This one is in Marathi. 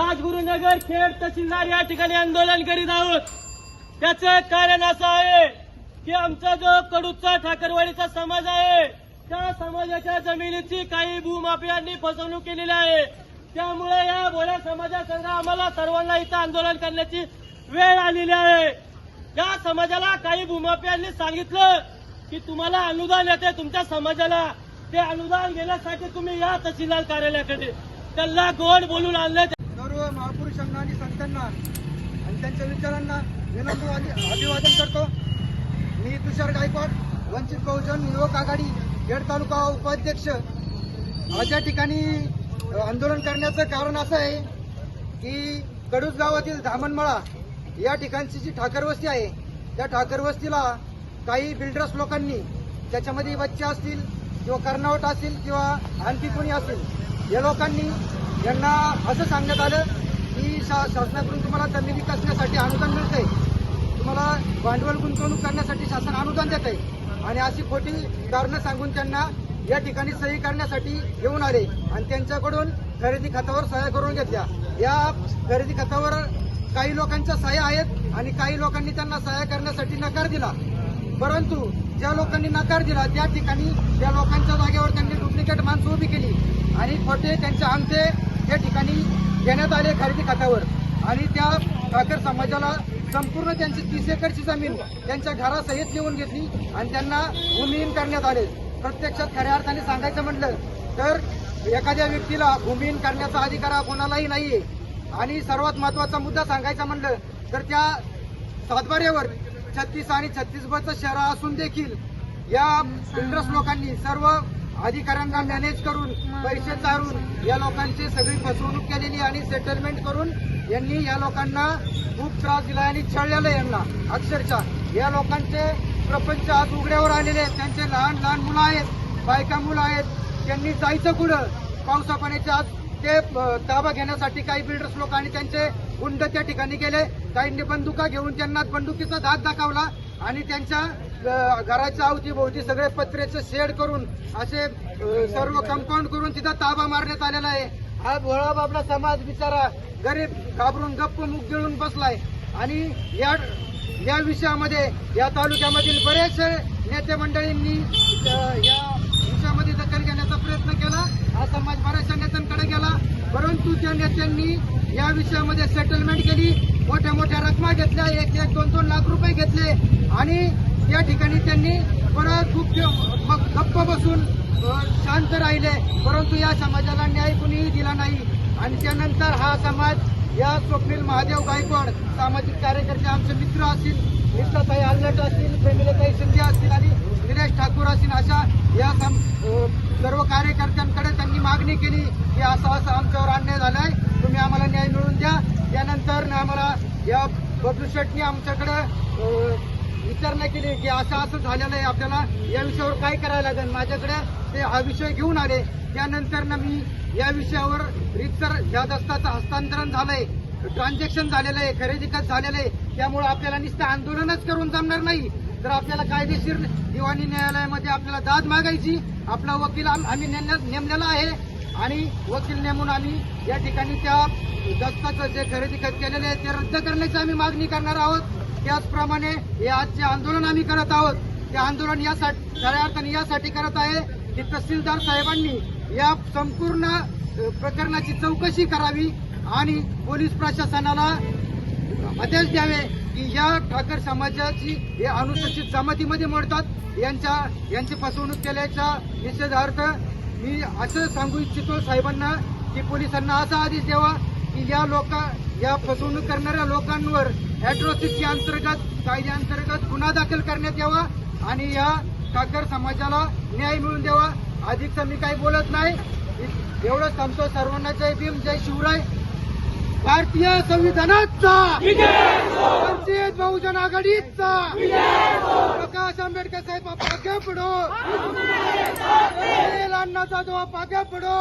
सिल्वरखेड तहसीलदार या ठिकाणी आंदोलन करीत आहोत. त्याचं कारण असं आहे की आमचा जो कडूचा ठाकरवाडीचा समाज आहे त्या समाजाच्या जमिनीची काही भूमाफियांनी फसवणूक केलेली आहे. त्यामुळे या भोळ्या समाजासंघ आम्हाला सर्वांना इथं आंदोलन करण्याची वेळ आलेली आहे. या समाजाला काही भूमाफियांनी सांगितलं की तुम्हाला अनुदान येते तुमच्या समाजाला. ते अनुदान घेण्यासाठी तुम्ही या तहसीलदार कार्यालयाकडे त्यांना गोड बोलून आणलं. महापुरुषांना आणि संतांना आणि त्यांच्या विचारांना विनम्र आणि अभिवादन करतो. मी तुषार गायकवाड वंचित बहुजन युवक आघाडी खेड तालुका उपाध्यक्ष. आज या ठिकाणी आंदोलन करण्याचं कारण असं आहे की कडूस गावातील धामणमळा या ठिकाणची जी ठाकरवस्ती आहे त्या ठाकरवस्तीला काही बिल्डर्स लोकांनी त्याच्यामध्ये बच्चे असतील किंवा कर्नावट असतील किंवा आणखी कोणी असेल या लोकांनी यांना असं सांगण्यात आलं की शा शासनाकडून तुम्हाला जमीन विकसण्यासाठी अनुदान मिळतंय. तुम्हाला भांडवल गुंतवणूक करण्यासाठी शासन अनुदान देत आहे आणि अशी खोटी कारणं सांगून त्यांना या ठिकाणी सही करण्यासाठी घेऊन आले आणि त्यांच्याकडून खरेदी खतावर सह्या करून घेतल्या. या खरेदी खतावर काही लोकांच्या सह्या आहेत आणि काही लोकांनी त्यांना सह्या करण्यासाठी नकार दिला. परंतु ज्या लोकांनी नकार दिला त्या ठिकाणी त्या लोकांच्या जागेवर त्यांनी डुप्लिकेट माणसं उभी केली. आणि खोटे त्यांचे अंगठे त्या ठिकाणी घेण्यात आले खरेदी खात्यावर. आणि त्या ठाकर समाजाला संपूर्ण त्यांची तीस एकरची जमीन त्यांच्या घरासहित लिहून घेतली आणि त्यांना भूमिहीन करण्यात आले. प्रत्यक्षात खऱ्या अर्थाने सांगायचं म्हटलं तर एखाद्या व्यक्तीला भूमिहीन करण्याचा अधिकार हा कोणालाही नाहीये. आणि सर्वात महत्त्वाचा मुद्दा सांगायचा म्हणलं तर त्या सातबाऱ्यावर छत्तीस आणि छत्तीस शहर शहरा असून देखील या बिल्डर्स लोकांनी सर्व अधिकाऱ्यांना मॅनेज करून पैसे चारून या लोकांची सगळी फसवणूक केलेली आणि सेटलमेंट करून यांनी या लोकांना खूप त्रास दिला आणि छळलेलं यांना अक्षरशः. या लोकांचे प्रपंच आज उघड्यावर आलेले आहेत. त्यांचे लहान लहान मुलं आहेत बायका मुलं आहेत. त्यांनी जायचं कुठं? पावसा पाण्याचे आज ते ताबा घेण्यासाठी काही बिल्डर्स लोकांनी त्यांचे गुंड त्या ठिकाणी गेले. काहींनी बंदुका घेऊन त्यांना बंदुकीचा धाक दाखवला. आणि त्यांच्या घराच्या अवतीभोवती सगळे पत्र्याचे शेड करून असे सर्व कंपाऊंड करून तिथं ताबा मारण्यात आलेला आहे. हा भोळा बाबला समाज बिचारा गरीब घाबरून गप्प मुख गिळून बसलाय. आणि या या विषयामध्ये या तालुक्यामधील बरेचसे नेते मंडळींनी या विषयामध्ये दखल घेण्याचा प्रयत्न केला. हा समाज बऱ्याचशा नेत्यांकडे गेला. परंतु त्या नेत्यांनी या विषयामध्ये सेटलमेंट केली. मोठ्या मोठ्या रकमा घेतल्या. एक एक दोन दोन लाख रुपये आणि या ठिकाणी त्यांनी परत खूप थप्प गप्प बसून शांत राहिले. परंतु या समाजाला न्याय कुणीही दिला नाही. आणि त्यानंतर हा समाज या स्वप्नील महादेव गायकवाड सामाजिक कार्यकर्ते आमचे मित्र असतील मित्रताई आल्लट असतील प्रेमिलताई शिंदे असतील आणि दिनेश ठाकूर असतील अशा या सम सर्व कार्यकर्त्यांकडे त्यांनी मागणी केली की असं असं आमच्यावर अन्याय झालाय. तुम्ही आम्हाला न्याय मिळवून द्या. त्यानंतर आम्हाला या बबलू शेटनी आमच्याकडे विचारणा केली की असं असं झालेलं आहे. आपल्याला या विषयावर काय करायला लागेल? माझ्याकडे ते हा विषय घेऊन आले. त्यानंतर मी या विषयावर रितसर ह्या दस्ताचं हस्तांतरण झालंय. ट्रान्झॅक्शन झालेलं आहे खरेदी खत झालेलं आहे. त्यामुळे आपल्याला नुसतं आंदोलनच करून जमणार नाही. तर आपल्याला कायदेशीर दिवाणी न्यायालयामध्ये आपल्याला दाद मागायची आपला वकील आम्ही नेमलेला आहे. आणि वकील नेमून आम्ही या ठिकाणी त्या दस्ताचं जे खरेदी खत केलेलं आहे ते रद्द करण्याची आम्ही मागणी करणार आहोत. त्याचप्रमाणे हे आजचे आंदोलन आम्ही करत आहोत. ते आंदोलन यासाठी खऱ्या अर्थाने यासाठी करत आहे की तहसीलदार साहेबांनी या संपूर्ण प्रकरणाची चौकशी करावी आणि पोलीस प्रशासनाला आदेश द्यावे की या ठाकर समाजाची हे अनुसूचित जमातीमध्ये मोडतात. यांच्या यांची फसवणूक केल्याच्या निषेधार्थ मी असं सांगू इच्छितो साहेबांना की पोलिसांना असा आदेश द्यावा की या लोक या फसवणूक करणाऱ्या लोकांवर अॅट्रॉसिटी अंतर्गत कायद्याअंतर्गत गुन्हा दाखल करण्यात यावा आणि या काकर समाजाला न्याय मिळून द्यावा. अधिकचं मी काही बोलत नाही. एवढंच थांबतो. सर्वांना जय भीम जय शिवराय. भारतीय संविधानाचा वंचित बहुजन आघाडीचा प्रकाश आंबेडकर साहेब पागे पडो अण्णाचा जो पागे पडो